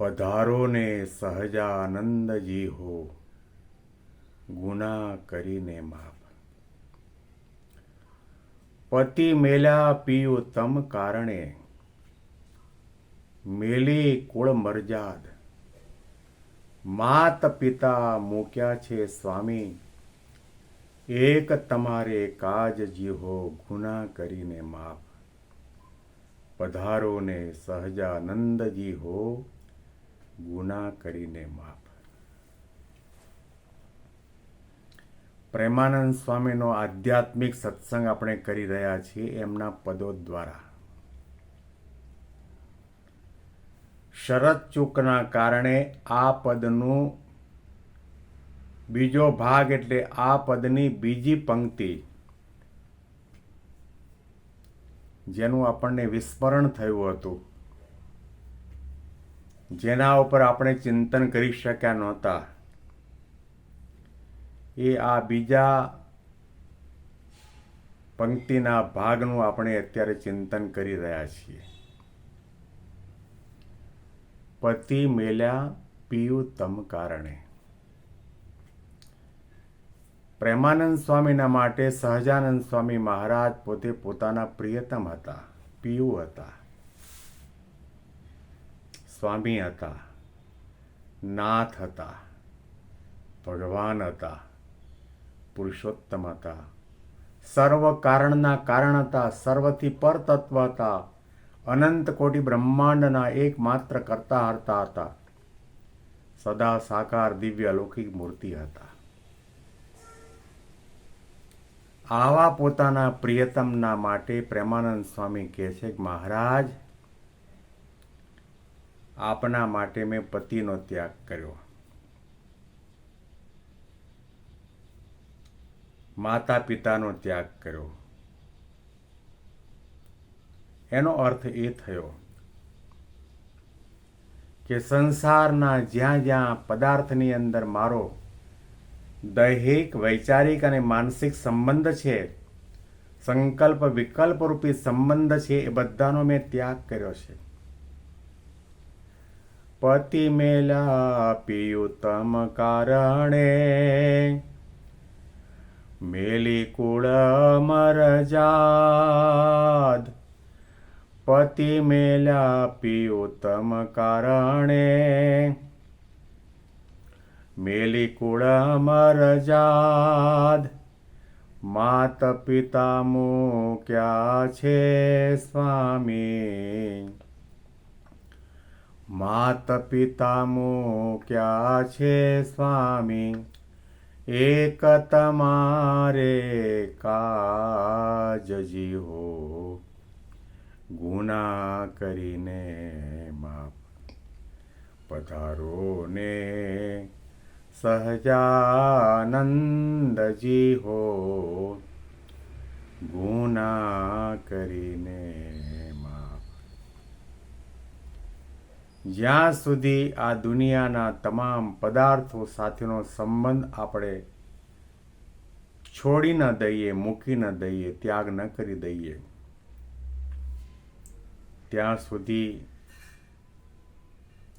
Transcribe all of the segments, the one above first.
પધારો ને સહજાનંદજી હો. ગુના કરીને માપ પતિ મેલા પીયું તમ કારણે. મેલી કુળ મરજાદ. માત પિતા મૂક્યા છે સ્વામી. એક તમારે કાજ જીહો ગુના કરીને માપ પધારો ને સહજાનંદજી હો. ગુના કરીને માફ. પ્રેમાનંદ સ્વામીનો આધ્યાત્મિક સત્સંગ આપણે કરી રહ્યા છીએ એમના પદો દ્વારા. શરત ચૂકના કારણે આ પદનું બીજો ભાગ એટલે આ પદની બીજી પંક્તિ જેનું આપણને વિસ્મરણ થયું હતું. જેના ઉપર આપણે ચિંતન કરી શક્યા નહોતા. એ આ બીજા પંક્તિના ભાગનું આપણે અત્યારે ચિંતન કરી રહ્યા છીએ. પતિ મેલ્યા પિયું તમ કારણે. પ્રેમાનંદ સ્વામીના માટે સહજાનંદ સ્વામી મહારાજ પોતે પોતાના પ્રિયતમ હતા, પિયુ હતા. સ્વામી હતા, નાથ હતા, ભગવાન હતા, પુરુષોત્તમ હતા સર્વ કારણના કારણ હતા સર્વથી પર તત્વ હતા અનંત કોટી બ્રહ્માંડના એકમાત્ર કરતા હરતા હતા. સદા સાકાર દિવ્ય અલૌકિક મૂર્તિ હતા. આવા પોતાના પ્રિયતમના માટે પ્રેમાનંદ સ્વામી કહે છે કે, મહારાજ આપના માટે મેં પતિનો ત્યાગ કર્યો. માતા પિતાનો ત્યાગ કર્યો. એનો અર્થ એ થયો કે સંસારના જ્યાં જ્યાં પદાર્થની અંદર મારો દૈહિક, વૈચારિક અને માનસિક સંબંધ છે, સંકલ્પ વિકલ્પ રૂપી સંબંધ છે, એ બધાનો મેં ત્યાગ કર્યો છે. પતિ મેલા પિયુતમ કારણે મેલી કુળ મરજાદ પતિ મેલા પિયુતમ કારણે મેલી કુળ મરજાદ માત પિતા મૂક્યા છે સ્વામી માત પિતા મૂક્યા છે સ્વામી? એક તમારે કાજજી હો ગુના કરીને માપ પધારો ને સહજાનંદજી હો ગુના કરીને માપ જ્યાં સુધી આ દુનિયાના તમામ પદાર્થો સાથેનો સંબંધ આપણે છોડી ન દઈએ, મૂકી ન દઈએ, ત્યાગ ન કરી દઈએ, ત્યાં સુધી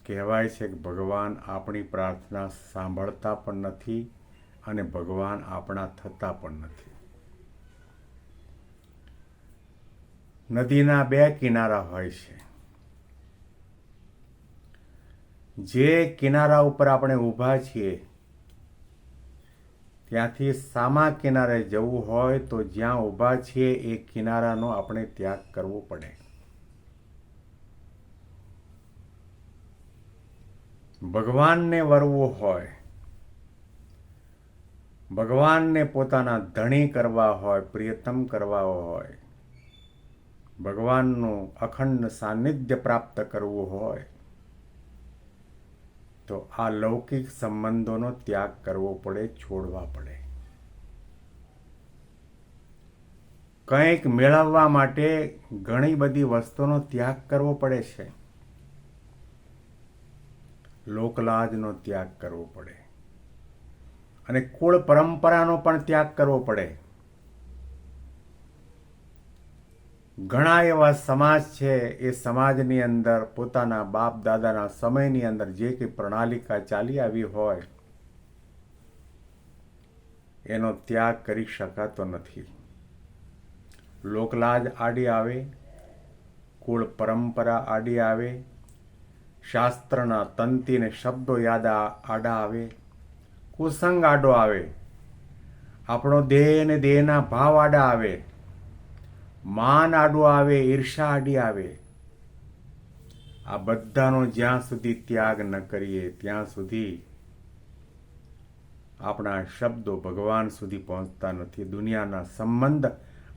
કહેવાય છે કે ભગવાન આપણી પ્રાર્થના સાંભળતા પણ નથી અને ભગવાન આપણા થતા પણ નથી. નદીના બે કિનારા હોય છે. જે કિનારા ઉપર આપણે ઊભા છીએ, ત્યાંથી સામા કિનારે જવું હોય તો જ્યાં ઊભા છીએ એ કિનારાનો આપણે ત્યાગ કરવો પડે. ભગવાનને વરવું હોય, ભગવાનને પોતાના ધણી કરવા હોય, પ્રિયતમ કરવા હોય, ભગવાનનું અખંડ સાનિધ્ય પ્રાપ્ત કરવું હોય તો આ લૌકિક સંબંધોનો ત્યાગ કરવો પડે, છોડવા પડે. કંઈક મેળવવા માટે ઘણી બધી વસ્તુનો ત્યાગ કરવો પડે છે. લોકલાજનો ત્યાગ કરવો પડે. અને કુળ પરંપરાનો પણ ત્યાગ કરવો પડે. ઘણા એવા સમાજ છે, એ સમાજની અંદર પોતાના બાપ દાદાના સમયની અંદર જે કંઈ પ્રણાલિકા ચાલી આવી હોય, એનો ત્યાગ કરી શકાતો નથી. લોકલાજ આડી આવે, કુળ પરંપરા આડી આવે, શાસ્ત્રના તંતિને શબ્દો યાદ આડા આવે, કુસંગ આડો આવે, આપણો દેહ અને દેહના ભાવ આડા આવે માન આડું આવે, ઈર્ષા આડી આવે. આ બધાનો જ્યાં સુધી ત્યાગ ન કરીએ, ત્યાં સુધી આપણા શબ્દો ભગવાન સુધી પહોંચતા નથી. દુનિયાના સંબંધ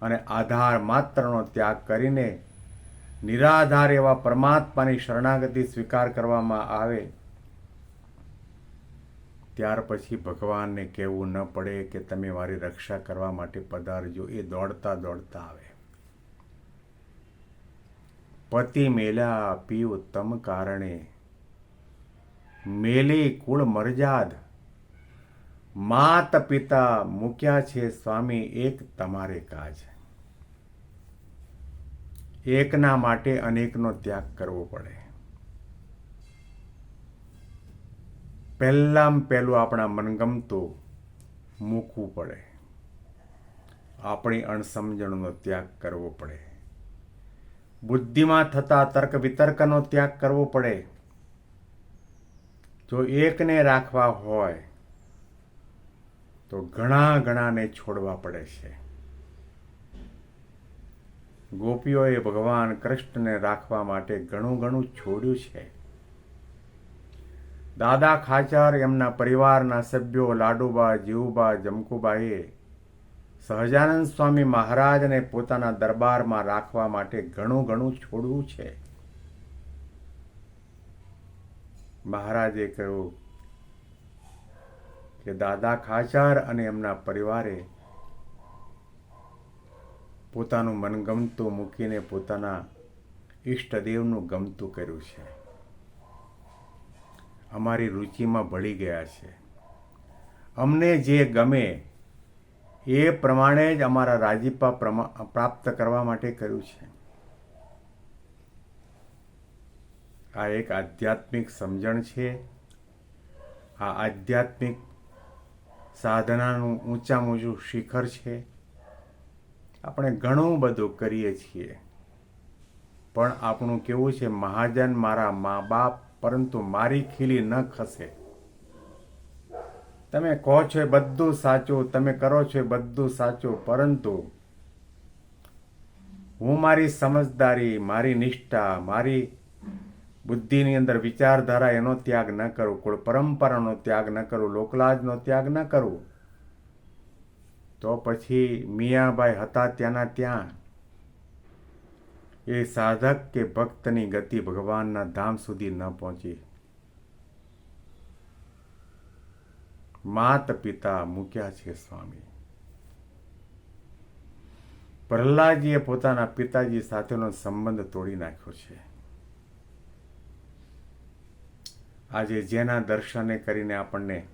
અને આધાર માત્રનો ત્યાગ કરીને નિરાધાર એવા પરમાત્માની શરણાગતિ સ્વીકાર કરવામાં આવે, ત્યાર પછી ભગવાનને કહેવું ન પડે કે તમે મારી રક્ષા કરવા માટે પધારજો. એ દોડતા દોડતા આવે. પતિ મેલા પી ઉત્તમ કારણે. મેલી કુળ મરજાદ. માત પિતા મૂક્યા છે સ્વામી એક તમારે કાજ. એકના માટે અનેકનો ત્યાગ કરવો પડે. પહેલાં પહેલું આપણા મનગમતું મૂકવું પડે. આપણી અણસમજણનો ત્યાગ કરવો પડે. બુદ્ધિમાં થતા તર્ક વિતર્કનો ત્યાગ કરવો પડે. જો એકને રાખવા હોય, તો ઘણા ઘણાને છોડવા પડે છે. ગોપીઓએ ભગવાન કૃષ્ણને રાખવા માટે ઘણું ઘણું છોડ્યું છે. દાદા ખાચર એમના પરિવારના સભ્યો લાડુબા, જીવુબા, જમકુબાઈએ સહજાનંદ સ્વામી મહારાજને પોતાના દરબારમાં રાખવા માટે ઘણું ઘણું છોડવું છે. મહારાજે કહ્યું કે દાદા ખાચાર અને એમના પરિવારે પોતાનું મનગમતું મૂકીને પોતાના ઈષ્ટદેવનું ગમતું કર્યું છે. અમારી રુચિમાં ભળી ગયા છે. અમને જે ગમે એ પ્રમાણે જ અમારા રાજીપા પ્રાપ્ત કરવા માટે કર્યું છે. આ એક આધ્યાત્મિક સમજણ છે. આ આધ્યાત્મિક સાધનાનું ઊંચામાં ઊંચું શિખર છે. આપણે ઘણું બધું કરીએ છીએ. પણ આપણું કેવું છે, મહાજન મારા મા બાપ પરંતુ મારી ખીલી ન ખસે. તમે કહો છો એ બધું સાચું, તમે કરો છો એ બધું સાચું, પરંતુ હું મારી સમજદારી, મારી નિષ્ઠા, મારી બુદ્ધિની અંદર વિચારધારા એનો ત્યાગ ન કરું કોઈ પરંપરાનો ત્યાગ ન કરું, લોકલાજનો ત્યાગ ન કરું, તો પછી મિયાભાઈ હતા ત્યાંના ત્યાં. એ સાધક કે ભક્તની ગતિ ભગવાનના ધામ સુધી ન પહોંચી. માત પિતા મૂક્યા છે સ્વામી. પ્રહલાદજીએ પોતાના પિતાજી સાથેનો સંબંધ તોડી નાખ્યો છે. આજે જેના દર્શને કરીને આપણને,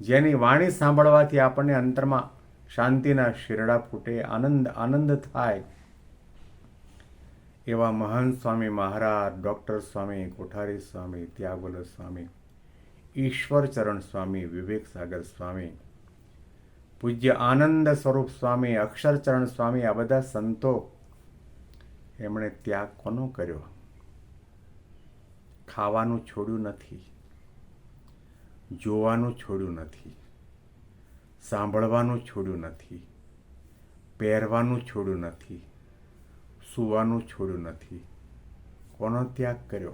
જેની વાણી સાંભળવાથી આપણને અંતરમાં શાંતિના શિરડા ફૂટે, આનંદ આનંદ થાય, એવા મહાન સ્વામી મહારાજ, ડૉક્ટર સ્વામી, કોઠારી સ્વામી, ત્યાગોલ સ્વામી ઈશ્વરચરણ સ્વામી વિવેક સાગર સ્વામી પૂજ્ય આનંદ સ્વરૂપ સ્વામી અક્ષરચરણ સ્વામી આ બધા સંતો એમણે ત્યાગ કોનો કર્યો? ખાવાનું છોડ્યું નથી, જોવાનું છોડ્યું નથી, સાંભળવાનું છોડ્યું નથી, પહેરવાનું છોડ્યું નથી, સૂવાનું છોડ્યું નથી. કોનો ત્યાગ કર્યો?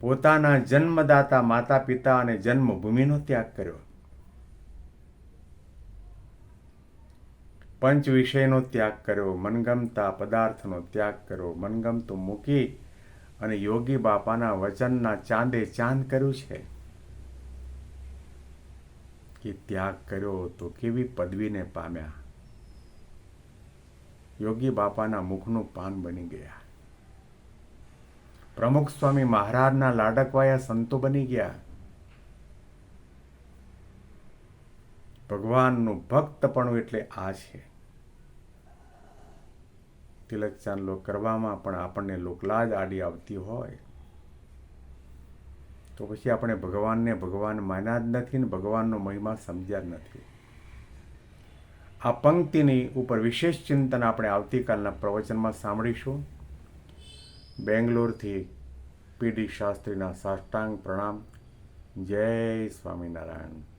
પોતાના જન્મદાતા માતા પિતા અને જન્મભૂમિનો ત્યાગ કર્યો. પંચ વિષયનો ત્યાગ કર્યો, મનગમતા પદાર્થનો ત્યાગ કર્યો, મનગમતું મૂકી અને યોગી બાપાના વચનના ચાંદે ચાંદ કર્યું છે કે ત્યાગ કર્યો તો કેવી પદવીને પામ્યા. યોગી બાપાના મુખનું પાન બની ગયા. પ્રમુખ સ્વામી મહારાજના લાડકવાયા સંતો બની ગયા. ભગવાનનું ભક્તપણું એટલે આ છે. તિલક ચાંદલો કરવામાં પણ આપણને લોકલાજ આડી આવતી હોય. તો પછી આપણે ભગવાનને ભગવાન માન્યા જ નથી ને ભગવાનનો મહિમા સમજ્યા જ નથી. આ પંક્તિની ઉપર વિશેષ ચિંતન આપણે આવતીકાલના પ્રવચનમાં સાંભળીશું. બેંગ્લોરથી પીડી શાસ્ત્રીના સાષ્ટાંગ પ્રણામ. જય સ્વામિનારાયણ.